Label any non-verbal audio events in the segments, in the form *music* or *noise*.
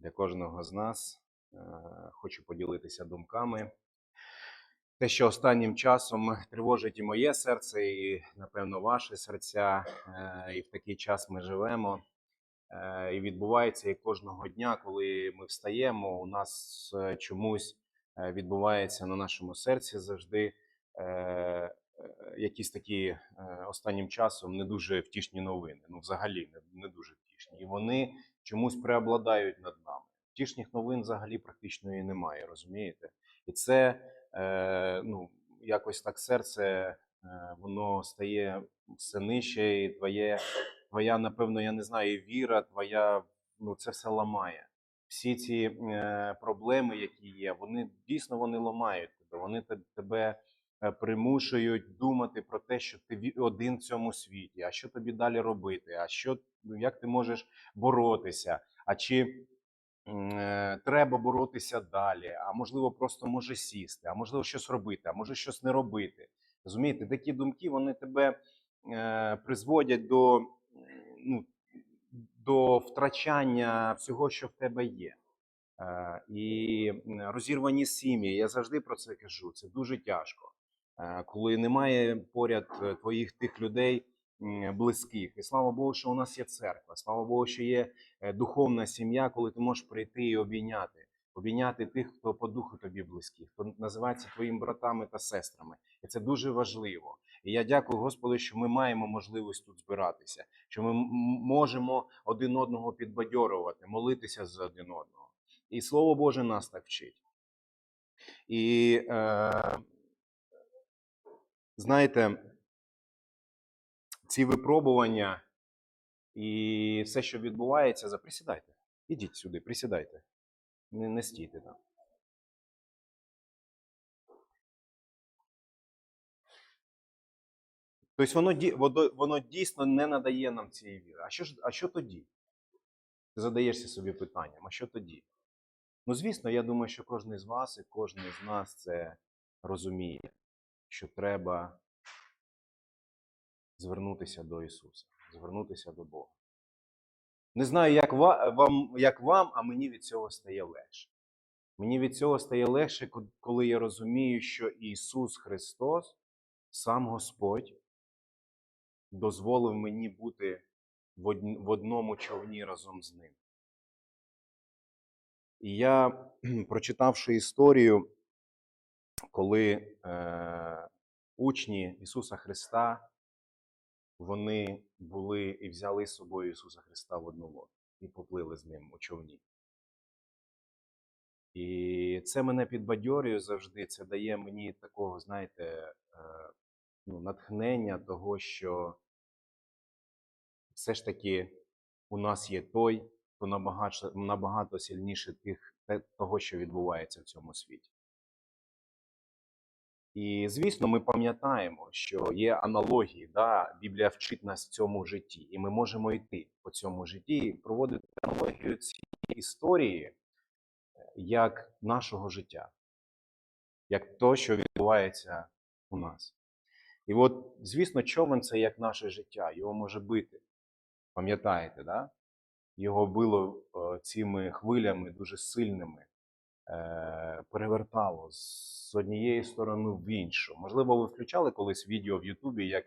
для кожного з нас. Е, Хочу поділитися думками. Те, що останнім часом тривожить і моє серце, і, напевно, ваше серця, Е, і в такий час ми живемо. Е, І відбувається і кожного дня, коли ми встаємо, у нас чомусь відбувається на нашому серці завжди якісь такі останнім часом не дуже втішні новини. Ну, взагалі, не дуже втішні. І вони чомусь преобладають над нами. Втішних новин взагалі практично і немає, розумієте? І це е, ну, якось так серце е, воно стає все нижче, і твоє, твоя, напевно, я не знаю, віра, твоя, ну це все ламає. Всі ці е, проблеми, які є, вони дійсно вони ламають тебе. Вони те- тебе примушують думати про те, що ти один в цьому світі, а що тобі далі робити, а що ну, як ти можеш боротися, а чи е, треба боротися далі, а можливо, просто може сісти, а можливо, щось робити, а може щось не робити. Розумієте, такі думки вони тебе е, призводять до, ну, до втрачання всього, що в тебе є. Е, і розірвані сім'ї. Я завжди про це кажу. Це дуже тяжко, Е, коли немає поряд е, твоїх тих людей близьких. І слава Богу, що у нас є церква. Слава Богу, що є е, духовна сім'я, коли ти можеш прийти і обійняти. Обійняти тих, хто по духу тобі близький, хто називається твоїми братами та сестрами, і це дуже важливо. І я дякую Господу, що ми маємо можливість тут збиратися, що ми можемо один одного підбадьорувати, молитися за один одного. І Слово Боже нас так вчить. І е, знаєте, ці випробування і все, що відбувається, за присідайте. Ідіть сюди, присідайте. Не, не стійте там. Тобто воно, воно дійсно не надає нам цієї віри. А що, а що тоді? Ти задаєшся собі питанням, а що тоді? Ну, звісно, я думаю, що кожен з вас і кожен з нас це розуміє, що треба звернутися до Ісуса, звернутися до Бога. Не знаю, як вам, як вам, а мені від цього стає легше. Мені від цього стає легше, коли я розумію, що Ісус Христос, сам Господь, дозволив мені бути в одному човні разом з ним. І я, *clears throat* прочитавши історію, коли е, учні Ісуса Христа, вони були і взяли з собою Ісуса Христа в одну лодку і поплили з ним у човні. І це мене підбадьорює завжди. Це дає мені такого, знаєте, е, ну, натхнення того, що все ж таки у нас є той, хто набагато, набагато сильніше тих, того, що відбувається в цьому світі. І звісно, ми пам'ятаємо, що є аналогії. Да? Біблія вчить нас в цьому житті, і ми можемо йти по цьому житті і проводити аналогію цієї історії е, як нашого життя, як то, що відбувається у нас. І от, звісно, човен це як наше життя, його може бити. Пам'ятаєте, да? його било е, цими хвилями дуже сильними, е, перевертало з однієї сторони в іншу. Можливо, ви включали колись відео в Ютубі, як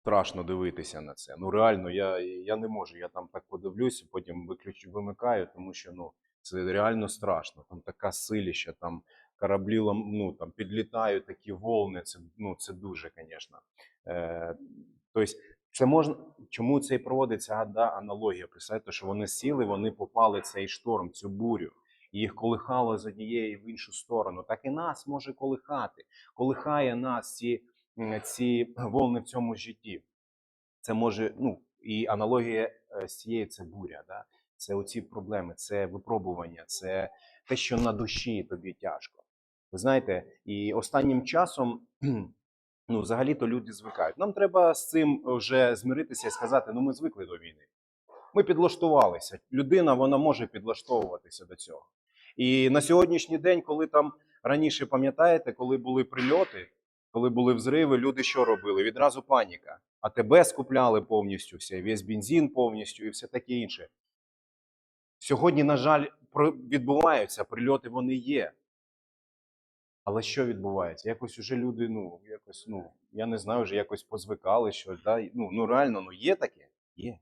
страшно дивитися на це. Ну реально, я, я не можу. Я там так подивлюся, потім виключу, вимикаю, тому що ну, це реально страшно. Там така силіща, там кораблі ну, там, підлітають такі волни. Це, ну, це дуже, звісно. Е, тобто, це можна, чому це і проводиться да, аналогія? Представте, що вони сіли, вони попали цей шторм, цю бурю. І їх колихало з однієї в іншу сторону. Так і нас може колихати. Колихає нас ці, ці *clears throat* волни в цьому житті. Це може, ну, і аналогія е, з цією це буря. Да? Це оці проблеми, це випробування, це те, що на душі тобі тяжко. Ви знаєте, і останнім часом, *clears throat* ну, взагалі-то люди звикають. Нам треба з цим вже змиритися і сказати: ну, ми звикли до війни. Ми підлаштувалися. Людина вона може підлаштовуватися до цього. І на сьогоднішній день, коли там раніше пам'ятаєте, коли були прильоти, коли були взриви, люди що робили? Відразу паніка. АТБ скупляли повністю все, весь бензин повністю і все таке інше. Сьогодні, на жаль, відбуваються прильоти, вони є. Але що відбувається? Якось уже люди, ну, якось, ну, я не знаю, вже якось позвикали щось. Да? Ну, ну реально, ну є таке? Є.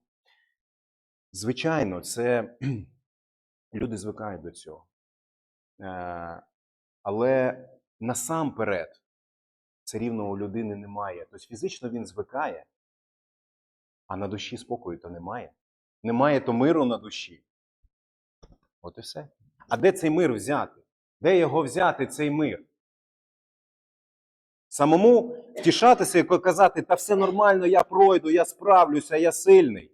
Звичайно, це *clears throat* люди звикають до цього. Е, але насамперед, це рівно у людини немає. Тобто фізично він звикає, а на душі спокою то немає. Немає то миру на душі. От і все. А де цей мир взяти? Де його взяти, цей мир? Самому втішатися і казати, та все нормально, я пройду, я справлюся, я сильний.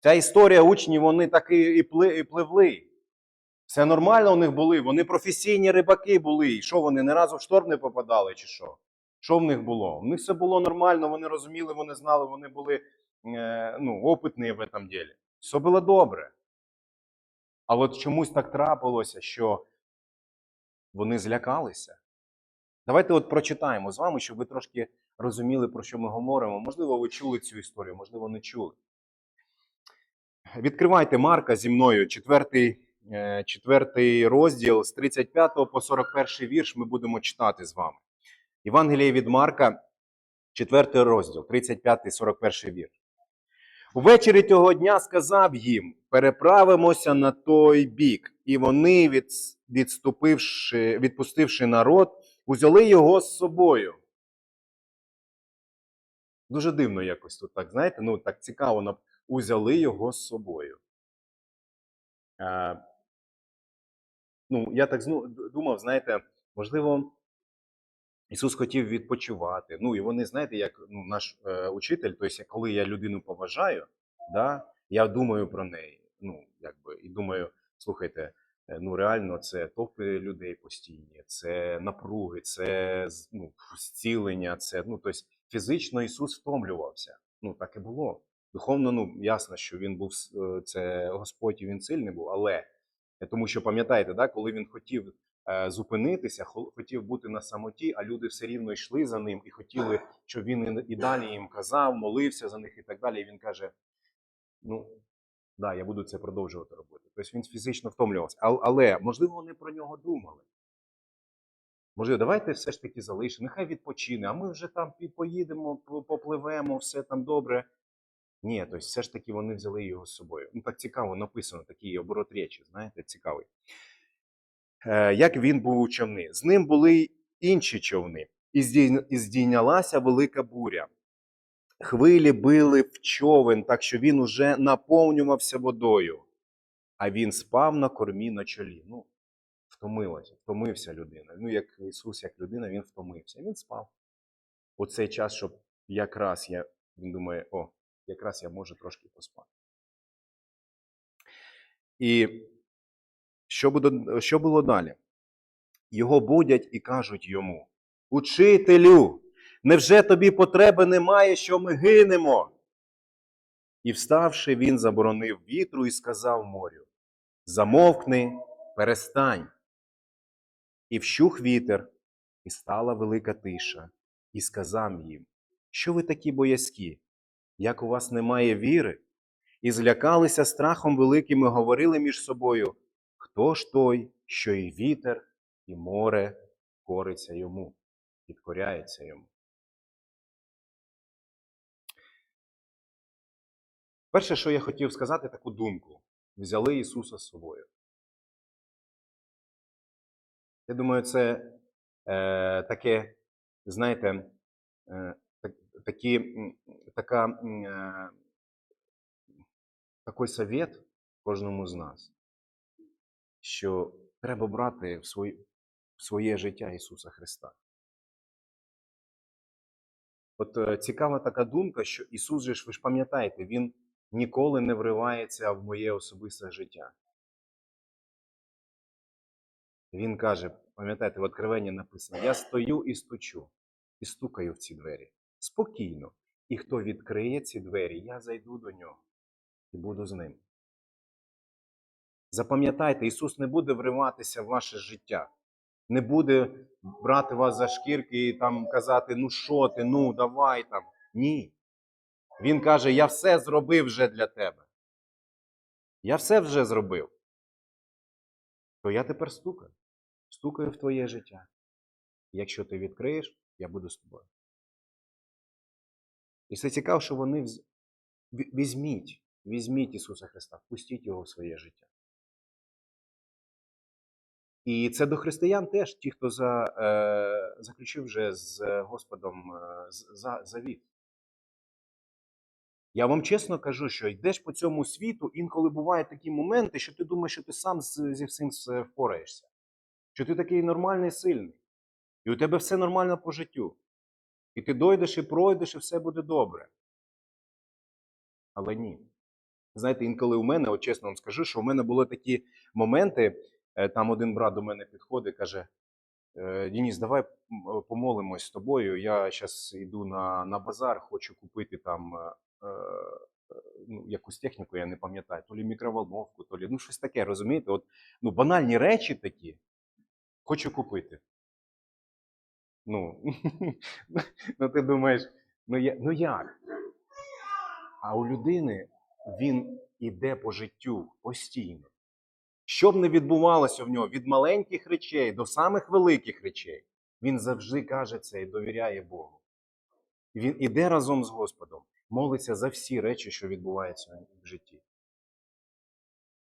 Ця історія учнів, вони таки і пливли. Все нормально у них були. Вони професійні рибаки були. І що вони не разу в шторм не попадали, чи що? Що в них було? У них все було нормально, вони розуміли, вони знали, вони були е, ну, опитні в цьому ділі. Все було добре. А от чомусь так трапилося, що вони злякалися. Давайте от прочитаємо з вами, щоб ви трошки розуміли, про що ми говоримо. Можливо, ви чули цю історію, можливо, не чули. Відкривайте Марка зі мною, четвертий, е, четвертий розділ з 35 по 41 вірш ми будемо читати з вами. Євангеліє від Марка, четвертий розділ, 35-41 вірш. Увечері того дня сказав їм: переправимося на той бік, і вони, від, відступивши, відпустивши народ, узяли його з собою. Дуже дивно якось тут так, знаєте, ну так цікаво, узяли його з собою. Е, ну, я так думав, знаєте, можливо, Ісус хотів відпочивати. Ну, і вони, знаєте, як ну, наш е, учитель, тобто, коли я людину поважаю, да, я думаю про неї. Ну, якби, і думаю, слухайте, е, ну реально це топи людей постійні, це напруги, це ну, зцілення, це ну, тобто, фізично Ісус втомлювався. Ну, так і було. Духовно, ну ясно, що він був е, це Господь, і він сильний був, але е, тому що пам'ятаєте, да, коли він хотів зупинитися, хотів бути на самоті, а люди все рівно йшли за ним і хотіли, щоб він і- далі їм казав, молився за них і так далі. І він каже: Ну, да, я буду це продовжувати робити. Тобто він фізично втомлювався. Але можливо, вони про нього думали. Може, давайте все ж таки залишимо, нехай відпочине, а ми вже там поїдемо, попливемо, все там добре. Ні, тобто все ж таки вони взяли його з собою. Ну так цікаво написано, такий оборот речі, знаєте, цікавий. Е, як він був у човни. З ним були інші човни, і здійнялася велика буря. Хвилі били в човен, так що він уже наповнювався водою, а він спав на кормі на чолі. Ну, втомилася, втомився людина. Ну, як Ісус, як людина, він втомився. Він спав. У цей час, щоб якраз я, він думає, о, якраз я можу трошки поспати. І що, буде, що було далі? Його будять і кажуть йому: Учителю, невже тобі потреби немає, що ми гинемо? І вставши, він заборонив вітру і сказав морю: Замовкни, перестань. І вщух вітер, і стала велика тиша, і сказав їм: Що ви такі боязкі? Як у вас немає віри? І злякалися страхом великим і говорили між собою: Хто ж той, що і вітер, і море кориться йому, підкоряється йому? Перше, що я хотів сказати, таку думку: взяли Ісуса з собою. Я думаю, це е, таке, знаєте, е, такі, така, е, такий совет кожному з нас, що треба брати в своє, в своє життя Ісуса Христа. От е, цікава така думка, що Ісус же ж, ви ж пам'ятаєте, Він ніколи не вривається в моє особисте життя. Він каже, пам'ятаєте, в Откровенні написано: Я стою і стучу, і стукаю в ці двері. Спокійно. І хто відкриє ці двері, я зайду до нього і буду з ним. Запам'ятайте, Ісус не буде вриватися в ваше життя. не буде брати вас за шкірки і там казати, ну що ти, ну давай там. Ні. Він каже: Я все зробив вже для тебе. Я все вже зробив. То я тепер стукаю. Стукаю в твоє життя. Якщо ти відкриєш, я буду з тобою. І це цікаво, що вони візьміть, візьміть Ісуса Христа, впустіть Його в своє життя. І це до християн теж, ті, хто за, е, заключив вже з Господом е, за, завіт. Я вам чесно кажу, що йдеш по цьому світу, інколи бувають такі моменти, що ти думаєш, що ти сам зі всім впораєшся, що ти такий нормальний, сильний, і у тебе все нормально по життю. І ти дойдеш і пройдеш, і все буде добре. Але ні. Знаєте, інколи у мене, от чесно вам скажу, що у мене були такі моменти, там один брат до мене підходить, каже: «Е, Дініс, давай помолимось з тобою. Я зараз йду на, на базар, хочу купити там е, е, ну, якусь техніку, я не пам'ятаю, то лі мікроволновку, то лі, ну щось таке, розумієте? От, ну, банальні речі такі хочу купити. Ну, *laughs* ну ти думаєш, ну, я, ну як? А у людини він іде по життю постійно. Що б не відбувалося в нього від маленьких речей до самих великих речей, він завжди каже це і довіряє Богу. Він іде разом з Господом, молиться за всі речі, що відбуваються в житті.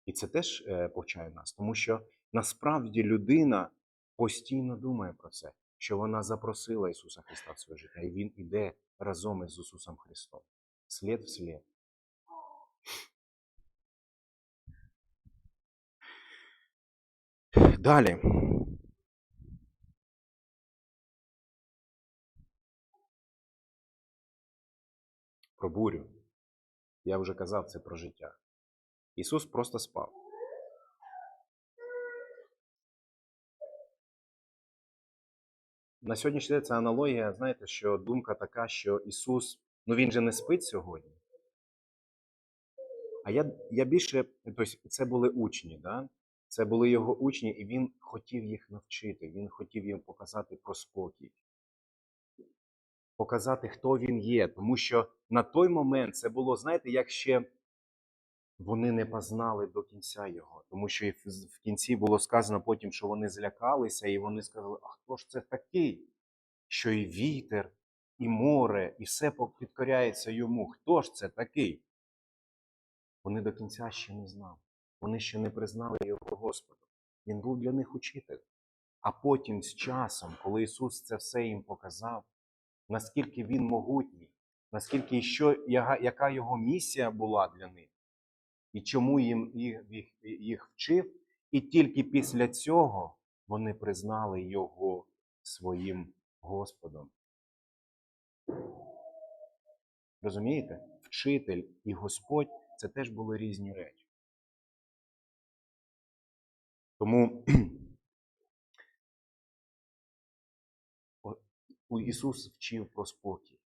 І це теж е, повчає нас, тому що насправді людина постійно думає про це, що вона запросила Ісуса Христа в своє життя, і Він іде разом із Ісусом Христом, слід в слід. Далі. Про бурю. Я вже казав це про життя. Ісус просто спав. На сьогоднішній день це аналогія, знаєте, що думка така, що Ісус, ну Він же не спить сьогодні. А я, я більше, тобто це були учні, да? Це були його учні, і він хотів їх навчити, він хотів їм показати про спокій, показати, хто він є. Тому що на той момент це було, знаєте, як ще вони не познали до кінця його. Тому що в кінці було сказано потім, що вони злякалися, і вони сказали: А хто ж це такий? Що і вітер, і море, і все підкоряється йому. Хто ж це такий? Вони до кінця ще не знали. Вони ще не признали його Господом. Він був для них учитель. А потім з часом, коли Ісус це все їм показав, наскільки Він могутній, наскільки що, яка його місія була для них, і чому їм їх, їх, їх вчив, і тільки після цього вони признали Його своїм Господом. Розумієте? Вчитель і Господь це теж були різні речі. Тому Ісус вчив про спокій.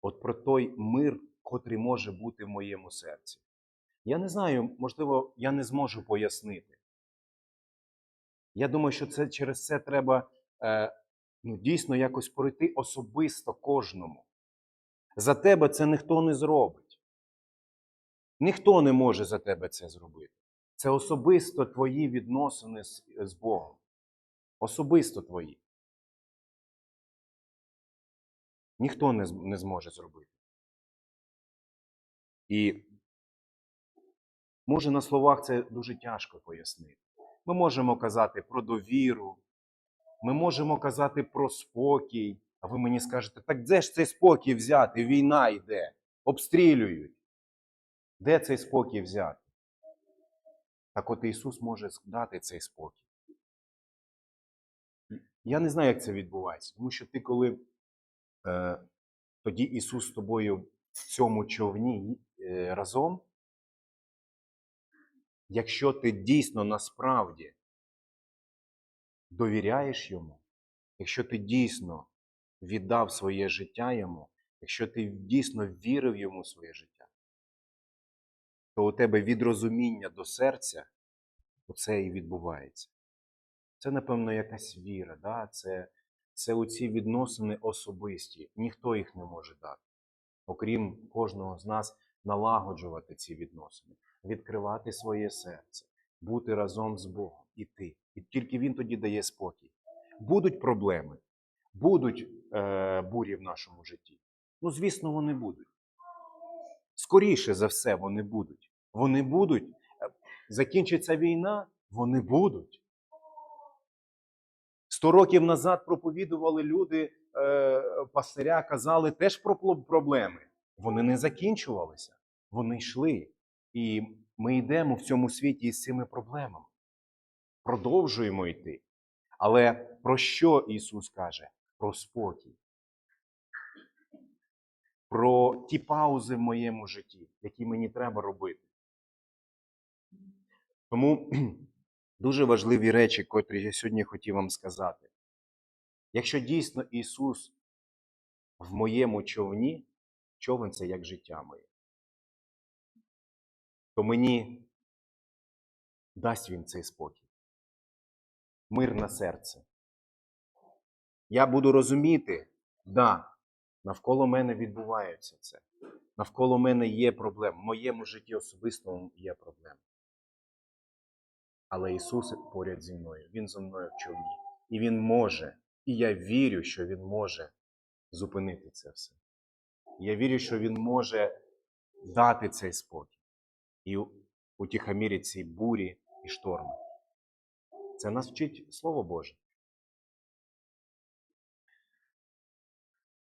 От про той мир, котрий може бути в моєму серці. Я не знаю, можливо, я не зможу пояснити. Я думаю, що це через це треба е, ну, дійсно якось пройти особисто кожному. За тебе це ніхто не зробить. Ніхто не може за тебе це зробити. Це особисто твої відносини з, Богом. Особисто твої. Ніхто не, не зможе зробити. І може на словах це дуже тяжко пояснити. Ми можемо казати про довіру, ми можемо казати про спокій. А ви мені скажете, так де ж цей спокій взяти? Війна йде, обстрілюють. Де цей спокій взяти? Так от Ісус може дати цей спокій. Я не знаю, як це відбувається, тому що ти, коли е, тоді Ісус з тобою в цьому човні е, разом, якщо ти дійсно насправді довіряєш йому, якщо ти дійсно віддав своє життя йому, якщо ти дійсно вірив йому своє життя, то у тебе від розуміння до серця оце і відбувається. Це, напевно, якась віра, да? це, це оці відносини особисті. Ніхто їх не може дати, окрім кожного з нас, налагоджувати ці відносини, відкривати своє серце, бути разом з Богом, іти. І тільки Він тоді дає спокій. Будуть проблеми, будуть е, бурі в нашому житті. Ну, звісно, вони будуть. Скоріше за все, вони будуть. Вони будуть. Е, Закінчиться війна, вони будуть. Сто років назад проповідували люди, е, пастиря казали теж про проблеми. Вони не закінчувалися, вони йшли. І ми йдемо в цьому світі із цими проблемами. Продовжуємо йти. Але про що Ісус каже? Про спокій. Про ті паузи в моєму житті, які мені треба робити. Тому *clears throat* дуже важливі речі, котрі я сьогодні хотів вам сказати. Якщо дійсно Ісус в моєму човні, човен це як життя моє, то мені дасть Він цей спокій, мир на серце. Я буду розуміти, да, навколо мене відбувається це. Навколо мене є проблеми. В моєму житті особистому є проблеми. Але Ісус поряд зі мною, Він зі мною в човні. І Він може, і я вірю, що Він може зупинити це все. Я вірю, що Він може дати цей спокій і утихомірити ці бурі і шторми. Це нас вчить Слово Боже.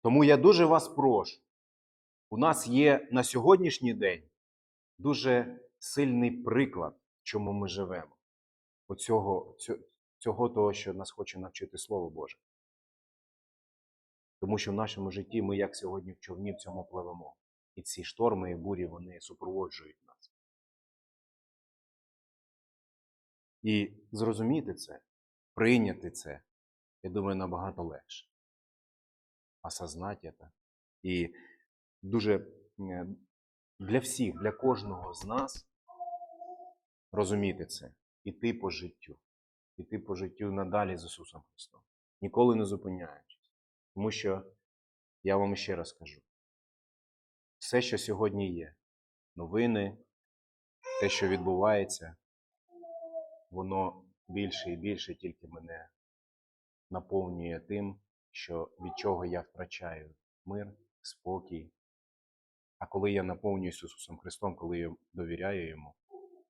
Тому я дуже вас прошу. У нас є на сьогоднішній день дуже сильний приклад, чому ми живемо. Оцього, цього, того, що нас хоче навчити Слово Боже. Тому що в нашому житті ми, як сьогодні в човні, в цьому пливемо. І ці шторми і бурі вони супроводжують нас. І зрозуміти це, прийняти це, я думаю, набагато легше. Осознати це. І дуже для всіх, для кожного з нас розуміти це, іти по життю, іти по життю надалі з Ісусом Христом, ніколи не зупиняючись. Тому що я вам ще раз кажу: все, що сьогодні є, новини, те, що відбувається, воно більше і більше тільки мене наповнює тим, що від чого я втрачаю мир, спокій. А коли я наповнююсь Ісусом Христом, коли я довіряю Йому,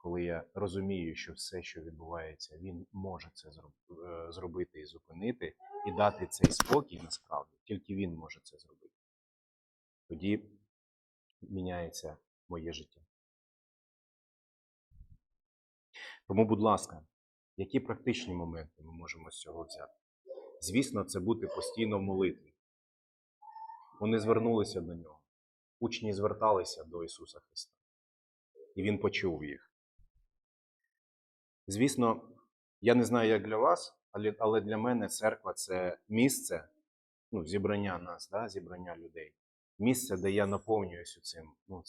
коли я розумію, що все, що відбувається, Він може це е, зробити і зупинити, і дати цей спокій насправді, тільки Він може це зробити. Тоді міняється моє життя. Тому, будь ласка, які практичні моменти ми можемо з цього взяти? Звісно, це бути постійно в молитві. Вони звернулися до нього. Учні зверталися до Ісуса Христа. І Він почув їх. Звісно, я не знаю, як для вас, але, для мене церква це місце, ну, зібрання нас, да, зібрання людей. Місце, де я наповнююся цим, ну,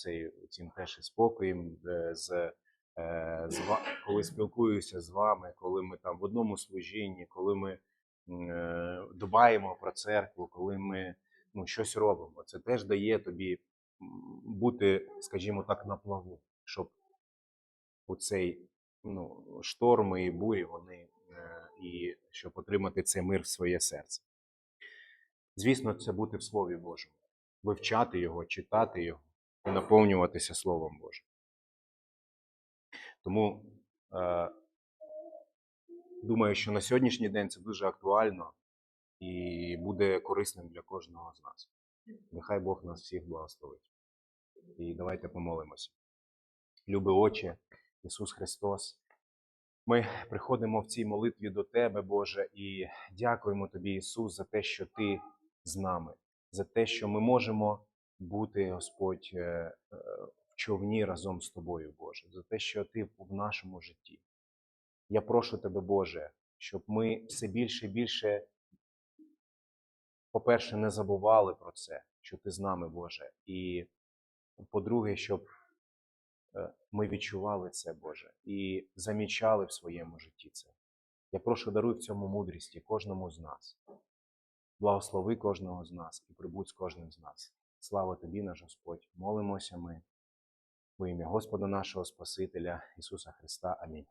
цим теж і спокоєм, з, е, з, коли спілкуюся з вами, коли ми там в одному служінні, коли ми е, дбаємо про церкву, коли ми ну, щось робимо. Це теж дає тобі бути, скажімо так, на плаву, щоб у цей ну, шторми і бурі, вони е, і щоб отримати цей мир в своє серце. Звісно, це бути в Слові Божому, вивчати його, читати його і наповнюватися Словом Божим. Тому е, думаю, що на сьогоднішній день це дуже актуально і буде корисним для кожного з нас. Нехай Бог нас всіх благословить. І давайте помолимося. Люби Отче, Ісус Христос. Ми приходимо в цій молитві до Тебе, Боже, і дякуємо Тобі, Ісус, за те, що Ти з нами, за те, що ми можемо бути, Господь, е, е, в човні разом з Тобою, Боже, за те, що Ти в нашому житті. Я прошу Тебе, Боже, щоб ми все більше і більше, по-перше, не забували про це, що Ти з нами, Боже. І по-друге, щоб ми відчували це, Боже, і замічали в своєму житті це. Я прошу, даруй в цьому мудрісті кожному з нас. Благослови кожного з нас і прибудь з кожним з нас. Слава тобі, наш Господь! Молимося ми во ім'я Господа нашого Спасителя Ісуса Христа. Амінь.